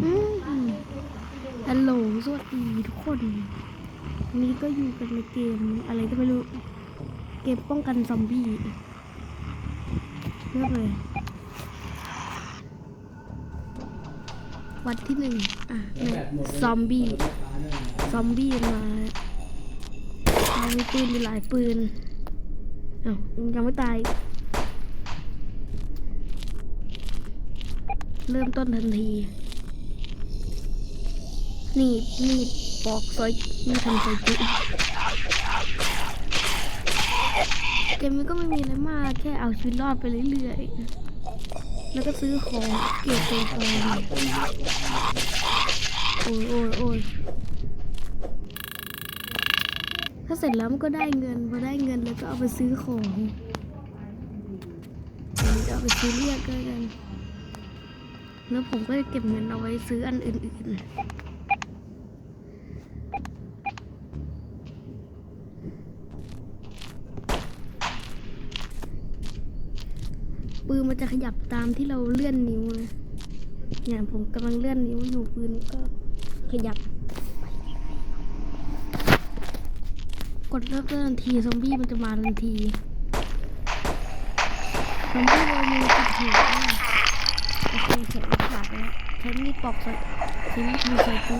อืมฮัลโหลสวัสดีทุกคน นี้ก็อยู่กันในเกมอะไรก็ไม่รู้ เกมป้องกันซอมบี้เลือกเลย วันที่หนึ่งอะหนึ่งซอมบี้ ซอมบี้มาเอามีปืนมีหลายปืนอ้าวยังไม่ตาย เริ่มต้นทันที นี่นี่ปอกซอยนี่ทำซอยจุเกมมันก็ไม่มีอะไรมากแค่เอาชีวิตรอดไปเรื่อยๆ แล้วก็ซื้อของเก็บตัวของโอ้ยโอ้ยโอ้ยถ้าเสร็จแล้วมันก็ได้เงินพอได้เงินแล้วก็เอาไปซื้อของเอาไปซื้อเลือดก็กัน แล้วผมก็จะเก็บเงินเอาไว้ซื้ออันอื่นๆ ปืนมันจะขยับตามที่เราเลื่อนนิ้วนะเนี่ยผมกำลังเลื่อนนิ้วอยู่ปืนก็ขยับ กดเริ่มต้นทันทีซอมบี้มันจะมาทันทีซอมบี้เรามีติดหัวโอเคเสร็จแล้วขาดแล้วใช้มีดปอกใช้มีดมีใส่ปุ๊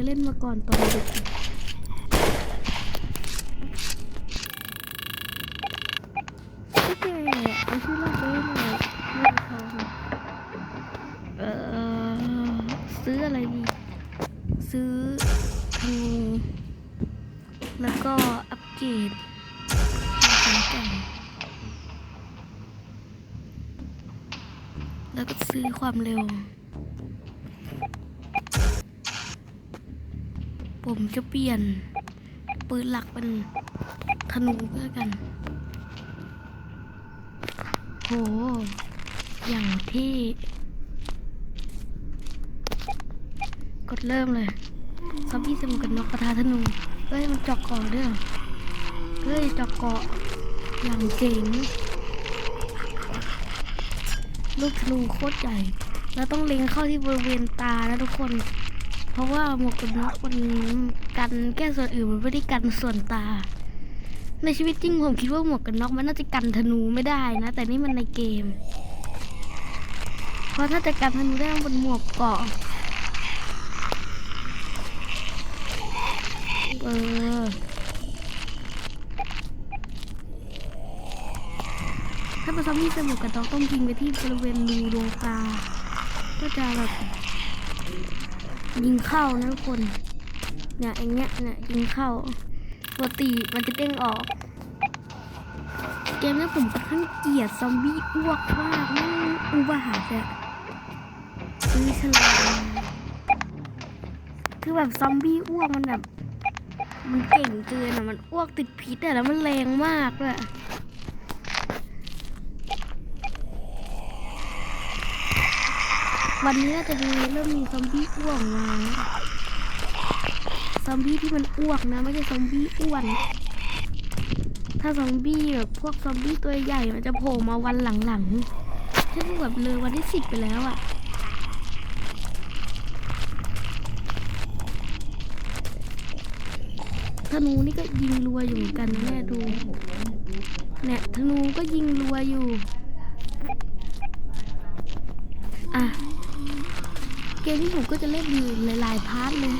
ยเล่นมาก่อนตอนเด็กโอเคเอาชื่อเล่นไปเลยเรื่อทองเอ่อซื้ออะไรดี ซื้อธนูแล้วก็อัปเกรดแล้วก็ซื้อความเร็ว ผมจะเปลี่ยน ปืนหลักเป็นธนูก็แล้วกัน โห อย่างที่ กดเริ่มเลยซอมบี้สมุกกับนกกระทาธนู เฮ้ย มันจอกเกาะด้วยเหรอเฮ้ย จอกเกาะอย่างเจ๋งลูกธนูโคตรใหญ่ แล้วต้องเล็งเข้าที่บริเวณตานะทุกคน ราะว่าหมวกกันน็อกมันกันแก้ส่วนอื่นมันไม่ได้กันส่วนตา ในชีวิตจริงผมคิดว่าหมวกกันน็อกมันน่าจะกันธนูไม่ได้นะ แต่นี่มันในเกม เพราะถ้าจะกันธนูได้ต้องบนหมวกเกาะเออถ้าเป็นซอมบี้สมุกกับต้องต้องยิงไปที่บริเวณรูดวงตา ก็จะแบบ ยิงเข้านะทุกคนเนี่ยอย่างเงี้ยเนี่ยยิงเข้าปกติมันจะเด้งออก เกมนี้ผมค่อนข้างเกลียดซอมบี้อ้วกมากไม่งอุบาทอะซื้อฉลามคือแบบซอมบี้อ้วกมันแบบ มันเก่งเกินอะมันอ้วกติดพิษอะแล้วมันแรงมากด้วย วันนี้น่าจะมีเริ่มมีซอมบี้อ้วกมาซอมบี้ที่มันอ้วกนะไม่ใช่ซอมบี้อ้วน ถ้าซอมบี้แบบพวกซอมบี้ตัวใหญ่มันจะโผล่มาวันหลังๆถ้าพวกแบบเลยวันที่สิบไปแล้วอะธนูนี่ก็ยิงรัวอยู่กันแม่ดูเนี่ยธนูก็ยิงรัวอยู่ อะ เกมที่ผมก็จะเล่นอยู่หลายๆพาร์ทเลย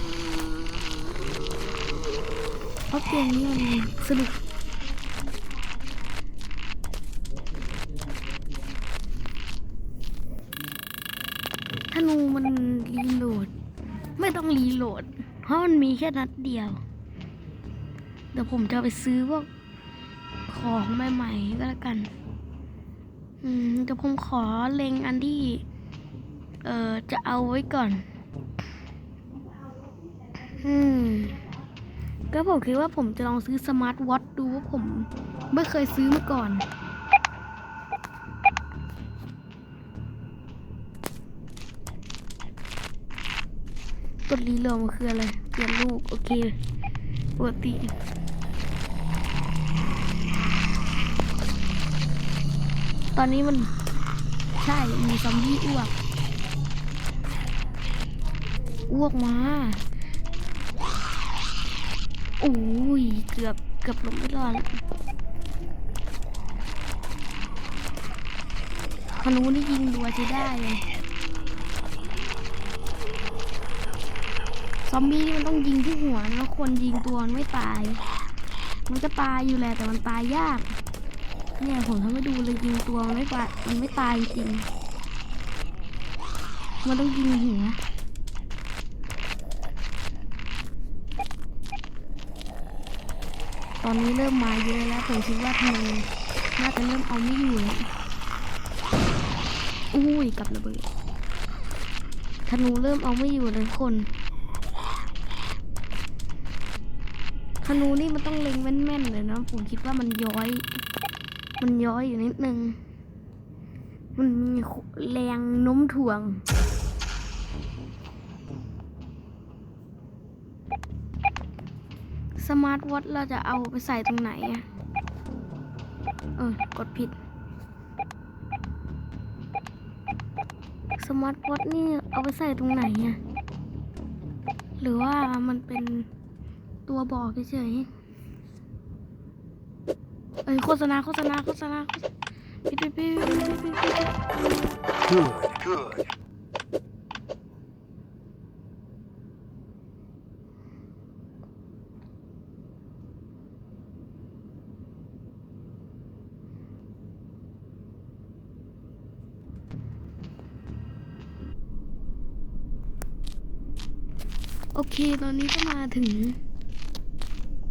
เพราะเกมนี้มันสนุกธนูมันรีโหลด ไม่ต้องรีโหลด เพราะมันมีแค่นัดเดียว เดี๋ยวผมจะไปซื้อพวกของใหม่ๆก็แล้วกัน อืมเดี๋ยวผมขอเล็งอันที่ เอ่อจะเอาไว้ก่อน อืม ก็ผมคิดว่าผมจะลองซื้อสมาร์ทวอทดูว่าผมไม่เคยซื้อมาก่อนกดรีโหลดมันคืออะไรเปลี่ยนลูก โอเคปกติตอนนี้มันใช่มีซอมบี้อ้วก อ้วกมาโอ้ยเกือบเกือบลงไม่รอดธนูนี่ยิงรัวจะได้เลย ซอมบี้นี่มันต้องยิงที่หัวแล้วคนยิงตัวมันไม่ตาย มันก็ตายอยู่แหละแต่มันตายยาก เนี่ยผมทำให้ดูเลยยิงตัวมันไม่ตายมันไม่ตายจริง มันต้องยิงหัว อนนี้เริ่มมาเยอะแล้วผมคิดว่าธนูน่าจะเริ่มเอาไม่อยู่แล้วอุ้ยกลับระเบิดธนูเริ่มเอาไม่อยู่เลยคนธนูนี่มันต้องเล็งแม่นๆเลยนะผมคิดว่ามันย้อย มันย้อยอยู่นิดนึง มันมีแรงโน้มถ่วง สมาร์ทวอทเราจะเอาไปใส่ตรงไหนอะเออกดผิด สมาร์ทวอทนี่เอาไปใส่ตรงไหนอะหรือว่ามันเป็นตัวบอกเฉยเอ้ยโฆษณาโฆษณาโฆษณาปิดปิดปิดปิดปิดปิดปิด Good, good. โอเค ตอนนี้ก็มาถึง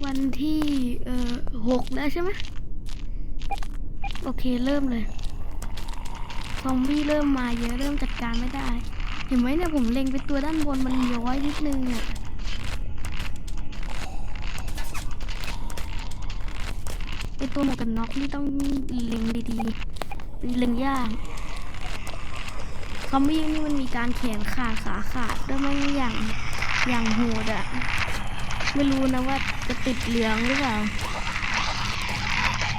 วันที่เอ่อหกแล้วใช่ไหมโอเค เริ่มเลย ซอมบี้เริ่มมาเยอะ เริ่มจัดการไม่ได้ เห็นไหมเนี่ยผมเล็งไปตัวด้านบนมันย้อยนิดนึงอะไอตัวหมวกกันน็อกนี่ต้องเล็งดีๆ เล็งยากซอมบี้นี่มันมีการแขนขาดขาขาดด้วยมั้งอย่าง อย่างโหดอะไม่รู้นะว่าจะติดเหลืองหรือเปล่า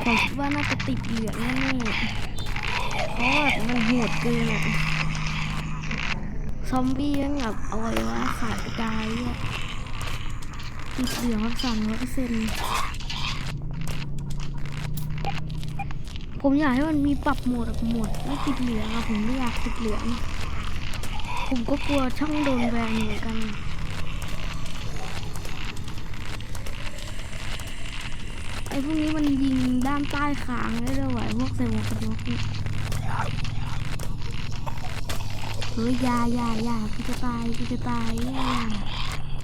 ผมคิดว่าน่าจะติดเหลืองแน่ๆเพราะว่ามันโหดเกินอะซอมบี้ยังแบบอวัยวะขาดกายอะติดเหลืองสองร้อยเปอร์เซ็นต์ผมอยากให้มันมีปรับโหมดอะโหมดไม่ติดเหลืองอะผมไม่อยากติดเหลือง ผมก็กลัวช่องโดนแบนเหมือนกัน ไอ้ พวกนี้มันยิงด้านใต้คางได้ด้วยวะพวกใส่หมวกกันน็อกเนี่ยเฮ้ยยายายากูจะตายกูจะตายยา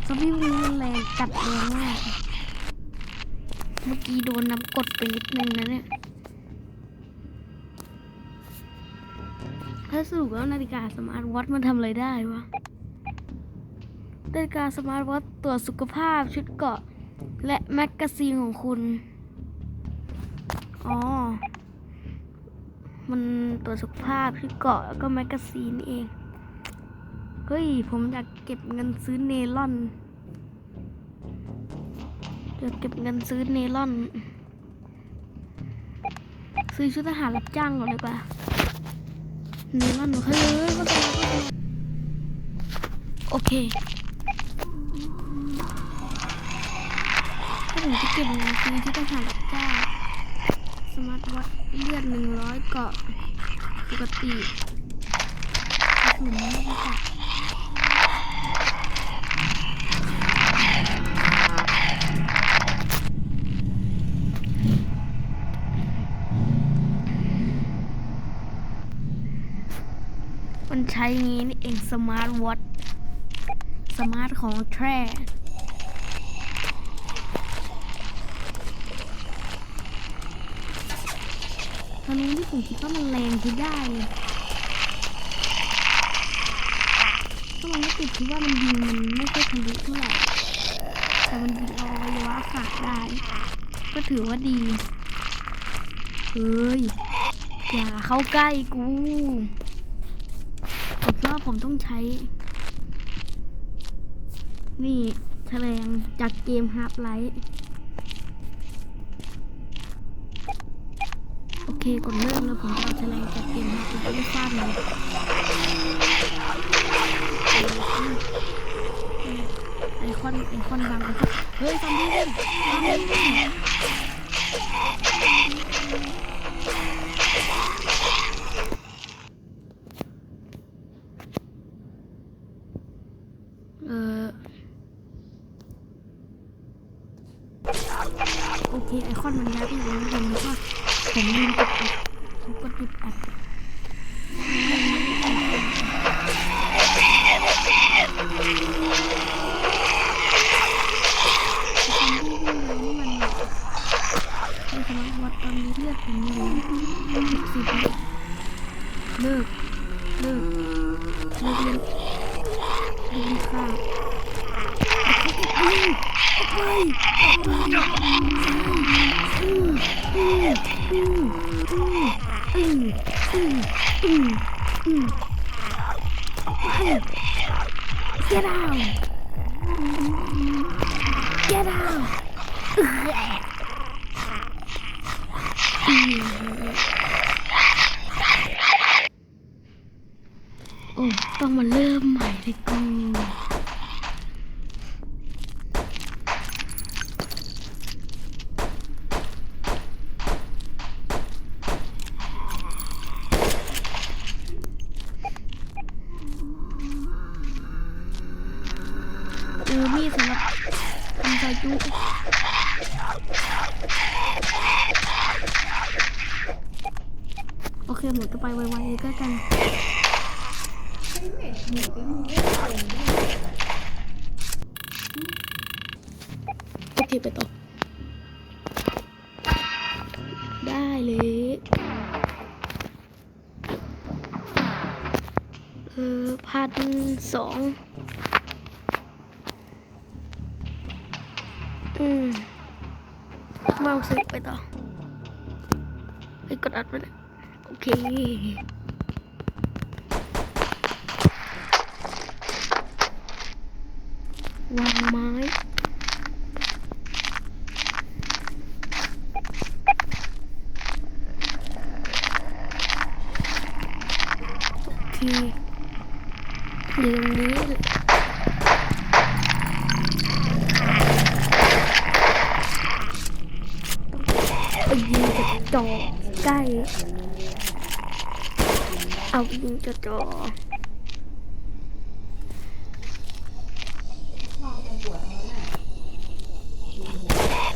ซอมบี้พวกนี้มันแรงจัดแรงมากเมื่อกี้โดนน้ำกดไปนิดนึงนะเนี่ยถ้าสรุปแล้วนาฬิกาสมาร์ทวอทมันทำอะไรได้วะนาฬิกาสมาร์ทวอทตรวจสุขภาพชุดเกาะ และแมกกาซีนของคุณ อ๋อ มันตรวจสุขภาพที่เกาะแล้วก็แมกกาซีนนี่เอง เฮ้ย ผมอยากเก็บเงินซื้อเนลอนอยากเก็บเงินซื้อเนลอน ซื้อชุดทหารรับจ้างก่อนดีกว่าเนลอนเฮ้ยเฮ้ยก็ตายก็ตายโอเคถ้าผมจะเก็บเงินซื้อชุดทหารรับจ้าง สมาร์ทวัดเลือดหนึ่งร้อยเกาะปกติกระสุนไม่ได้จับมันใช้งี้นี่เองสมาร์ทวอทสมาร์ทของแท้ ธนูที่ ผมคิดว่ามันแรงคือได้เลยถ้ามันไม่ติดคือว่ามันยิงมันไม่ค่อยทะลุเท่าไหร่แต่มันยิงเอาอวัยวะขาดได้ ก็ถือว่าดี เฮ้ย อย่าเข้าใกล้กูผมว่าผมต้องใช้ นี่แฉลงจากเกมฮาร์ l ไลท์โอ เคกดเริ่มแล้วผมจะเอาแฉลงจากเกมฮาร์ l ไลท์ไปฟาดมันไอคอนไอคอนบังไอคอนเฮ้ยซอมบี้เล่นซอมบี้เล่นเออโอเคไอคอนมันย้ายไปอยู่ตรงนี้แล้วก็ ผมลืมกดอัดผมกดหยุดอัดในสมัยวัดตอนนี้เลือดผมมีสิบสิบเลิกเลิกเลิกเรียนเรียนข้าวไปไปอืมอืมอืมอืมอืมอืมอืมไป get out. Get out หมดก็ไปไวๆเลยก็กันโอเคไปต่อ ได้เลยเออพันสองอืมมาเอาซื้อไปต่อ ไปกดอัดไปเลย เค วางไม้โอเคอยู่ตรงนี้ยิงจะจ่อใกล้ เอายิงจะจอ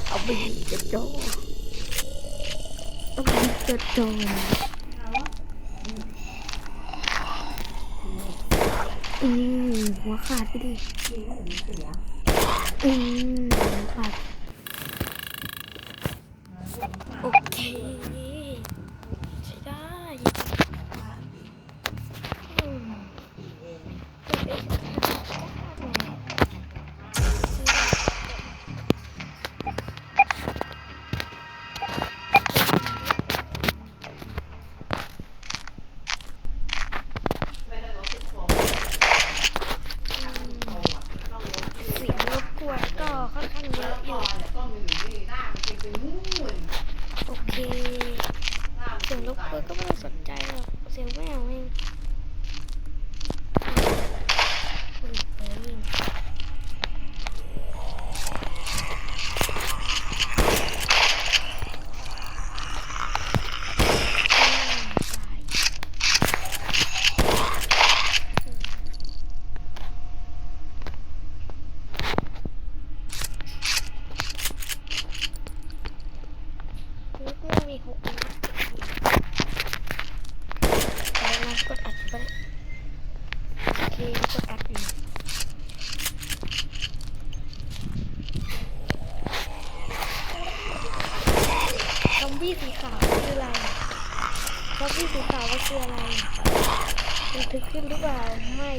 เอาไปยิงจะจ่อต้องยิงจะจออืมหัวขาดไปดิอืม เคเสียงรบกวนก็ไม่ต้องสนใจหรอกเสียงแมวเองอุ้ยเฮ้ยลูกแม่มีหกนัดแล้วเรา กดอัดไปแล้วโอเคกดอัดอยู่ซอมบี้สีขาวคืออะไรซอมบี้สีขาวก็คืออะไรมันถึกขึ้นหรือเปล่าไม่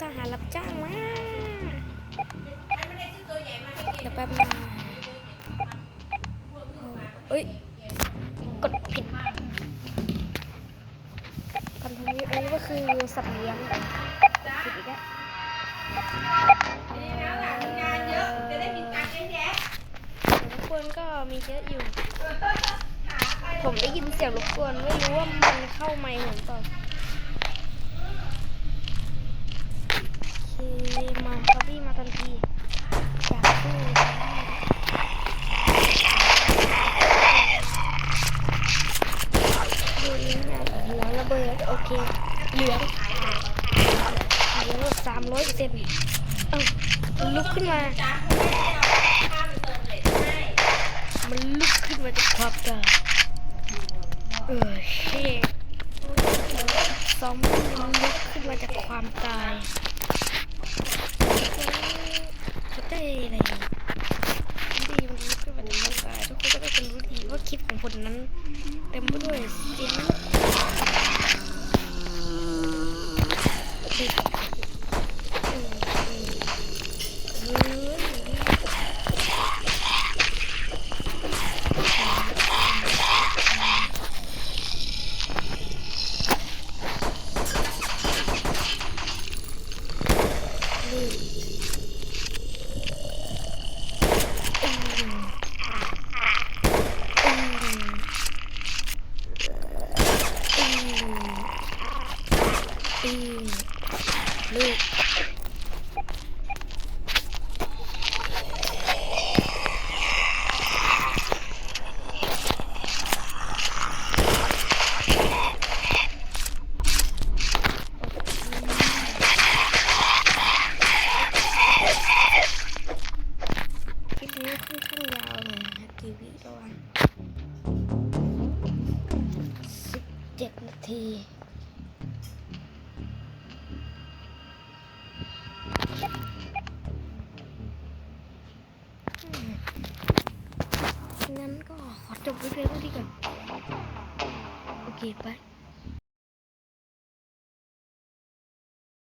ทหารรับจ้างมาเดี๋ยวแป๊บนึงเอ้ย กดผิดคำทำนี้อันนี้ก็คือสัตว์เลี้ยงผิดอีกแล้วรบกวนก็มีเยอะอยู่ ผมได้ยินเสียงรบกวน ไม่รู้ว่ามันเข้าไมค์ผมเปล่อเค มาครับพี่มาทันทีอยากสู้ดูนี่นะเหลืองระเบิดโอเคเหลืองเหลืองสามร้อยเปอร์เซ็นต์เอ้าลุกขึ้นมา มันลุกขึ้นมาจากความตายเออเช่ซอมบี้มันลุกขึ้นมาจากความตาย คิดได้อะไรดีมันลุกขึ้นมาจากความาทุกคนก็ได้รู้ดีว่าคลิปของผมนั้น เต็มไปด้วยเสียง